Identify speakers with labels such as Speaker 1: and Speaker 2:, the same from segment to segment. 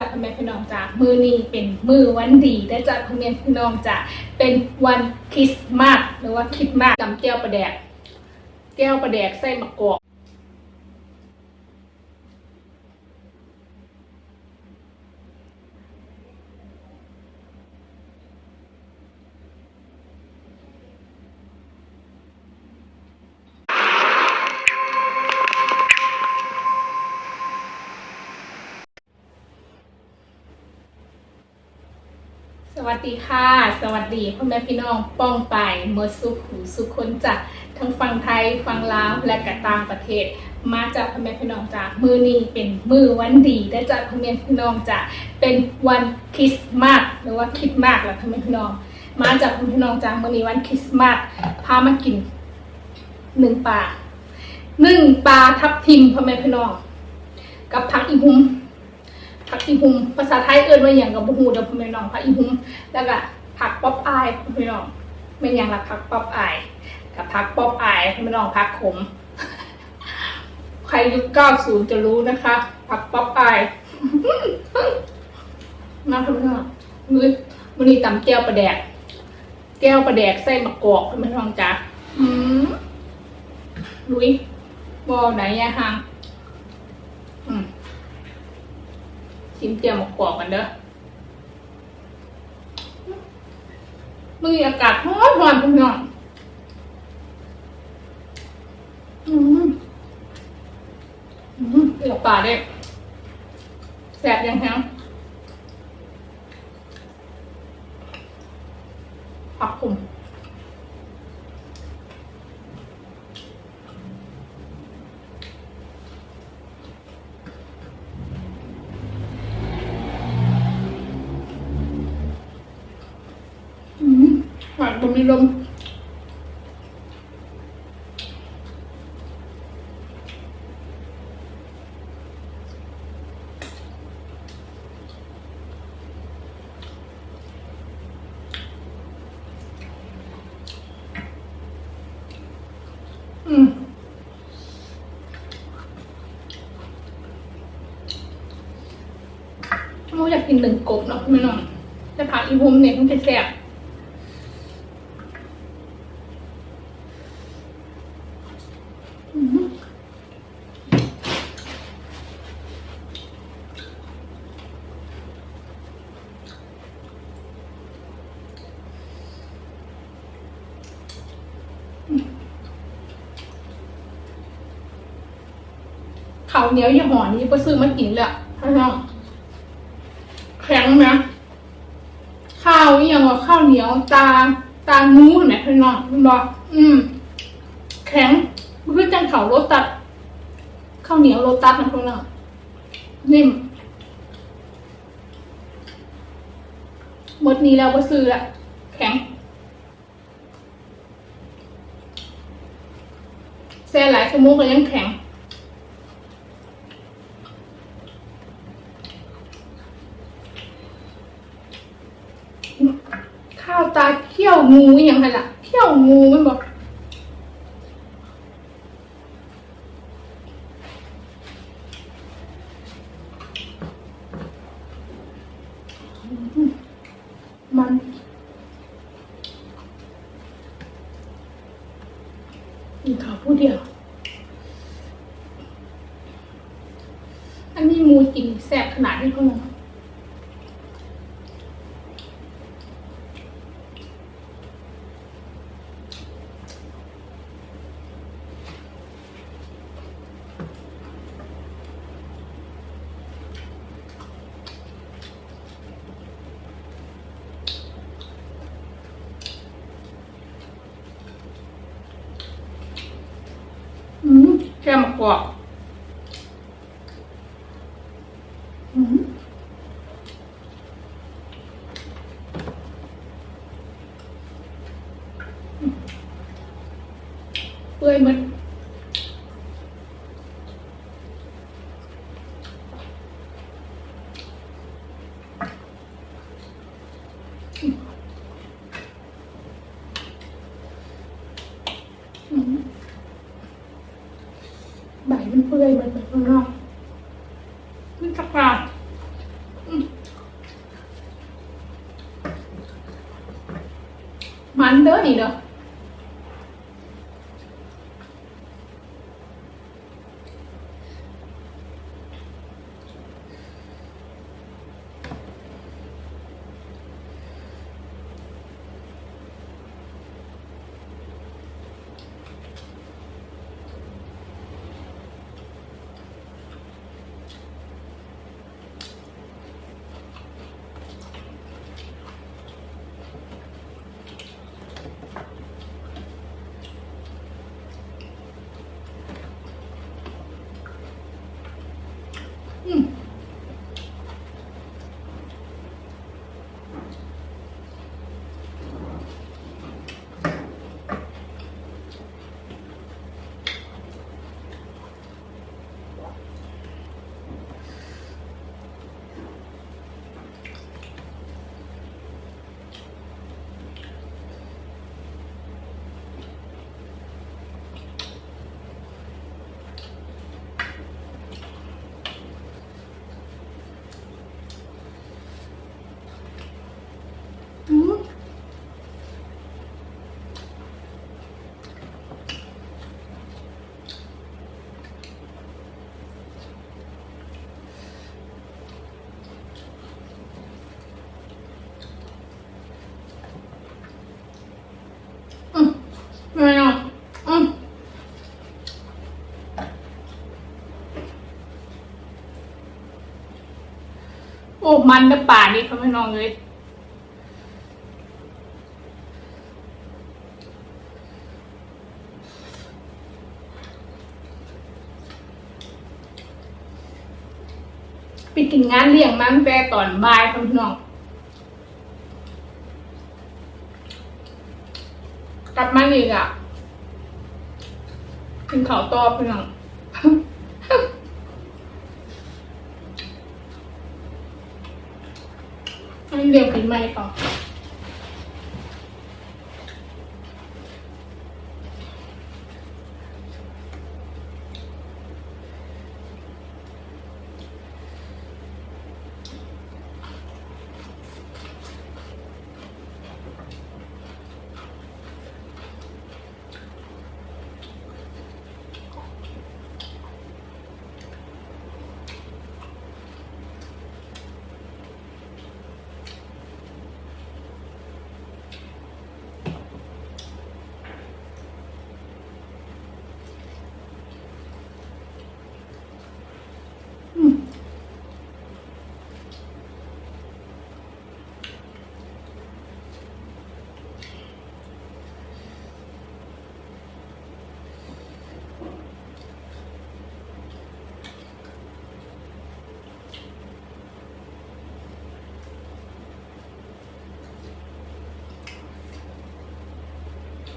Speaker 1: พ่อแม่พี่น้องจ้ามือนี้เป็นมือวันดีได้จ้าพ่อแม่พี่น้องจ้าเป็นวันคริสต์มาสหรือว่าคริสต์มาสจำแก้วประแดก แก้วประแดกใส่มะกอกส วัสดีค่ะ สวัสดีพ่อแม่พี่น้องป้องไปเมื่อสุขหูสุขคนจากทั้งฝั่งไทยฝั่งลาวและก็ต่างประเทศ มาจากพ่อแม่พี่น้องจากมือนี้เป็นมือวันดีและจากพ่อแม่พี่น้องจากเป็นวันคริสต์มาสหรือว่าคริสต์มาสแหละพ่อแม่พี่น้อง มาจากพ่อแม่พี่น้องจากมือนี้วันคริสต์มาสพามากินหนึ่งปลาหนึ่งปลาทับทิมพ่อแม่พี่น้อง กับผักอีหุ่ม ผักอีหุ่มภาษาไทยเอิ้นว่าอย่างกับบูฮูเดี๋ยวพ่อแม่น้องผักอีหุ่มแล้วก็ผักป๊อปอายพ่อแม่น้องไม่นอย่างละผักป๊อปอายกับผักป๊อปอายพ่อแม่น้องผักขม ใครยุคเก้าศูนย์จะรู้นะคะ ผักป๊อปอายมาพ่อแม่น้องมือมือนี้ตำแก้วปลาแดก แก้วปลาแดกใส่มะกอกพ่อแม่น้องจ้าอืมลุยบอไหนยะฮังอืม ชิมเจียมกรอกกันเด้อมืออากาศร้อนร้อนพี่น้องอืมอืมเปรี้ยวปลาได้แสบยังแฮงผักผมอืม หวานบะมีลมอืมโมอยากกินหนึ่งกบเนาะไม่น้องแต่ผักอีหุ่มเนี่ยมันจะแซ่บ ข้าวเหนียวยี่ห้อนี้ก็ซื้อมากินเลยพี่น้องแข็งไหมข้าวอย่างว่าข้าวเหนียวตาตางูเห็นไหมพี่น้องมันบอกอืม แข็งมันคือจังเขาโรตัดข้าวเหนียวโรตัสนะพี่น้องนิ่มหมดนี้แล้วก็ซื้อละแข็งแซ่หลายชั่วโมงก็ยังแข็ง ข้าวตาเขี้ยว งูอหย่างไรล่ะเขี้ยวงูมันบอกมันมีขาวผู้เดียว อันนี้หมูกินแซ่บขนาดนี้ก็ลง อืมแก้มก เปื่ยมันากข้างนอกนี่จักปลามันเด้อนี่เด้อ โอ้มันนะป่านี่เขาไม่นองเลยไปกินงานเลี้ยงมาตั้งแต่ตอนบ่ายครับพี่น้องกลับมาอีกอะกินข้าวต้อพี่น้อง อันนี้ เรียกกินไม่ต่ออืม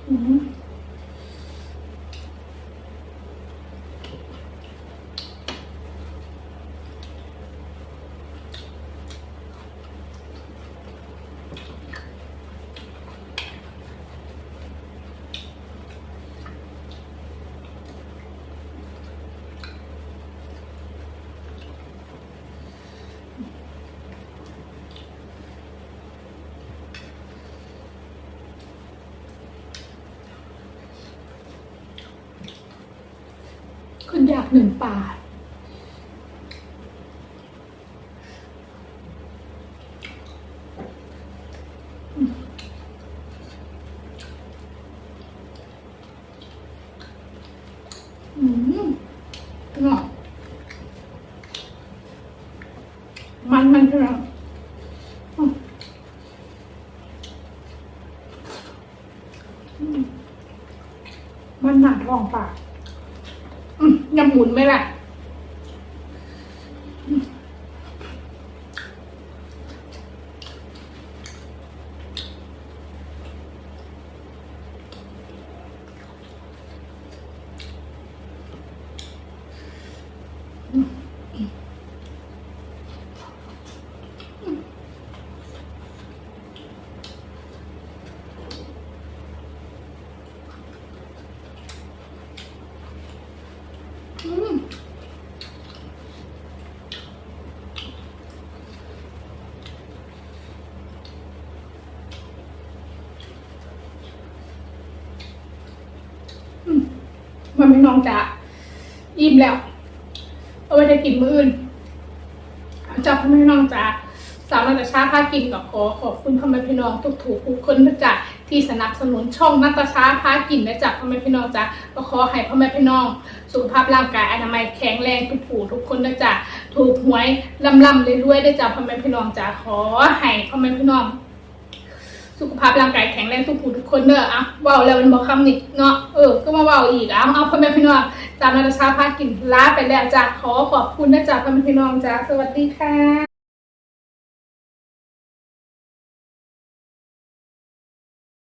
Speaker 1: อืากหนึ่งป่าอืมกรอบมันมันเนาะอืมอืมมันหนาท้องปาก อืมยำหมุนไหมล่ะอืมอืม มันไม่น้องจะอิ่มแล้ว เอาไว้จะกินมื้ออื่นจากพ่อแม่พี่น้องจ้าสามนาตาชาพากินกับขอขอบคุณพ่อแม่พี่น้องทุกถูกทุกคนนะจ๊ะที่สนับสนุนช่องนาตาชาพากินนะจ๊ะพ่อแม่พี่น้องจ้าก็ขอให้พ่อแม่พี่น้อง สุขภาพร่างกายอนามัยแข็งแรงทุกผู้ทุกคนนะจ๊ะถูกหวยลำลำเลยด้วยๆนะจ๊ะพ่อแม่พี่น้องจ้าขอให้พ่อแม่พี่น้อง สุขภาพร่างกายแข็งแรงทุกผู้ทุกคนเด้ออะว่าแล้วมันบอกคำนี้เนาะเออก็มาว่าอีกอะเอาพ่อแม่พี่น้องตามนาตาชาพากินลาไปแล้วจ้ะขอขอบคุณนะจ้ะพ่อแม่พี่น้องจ้าสวัสดีค่ะ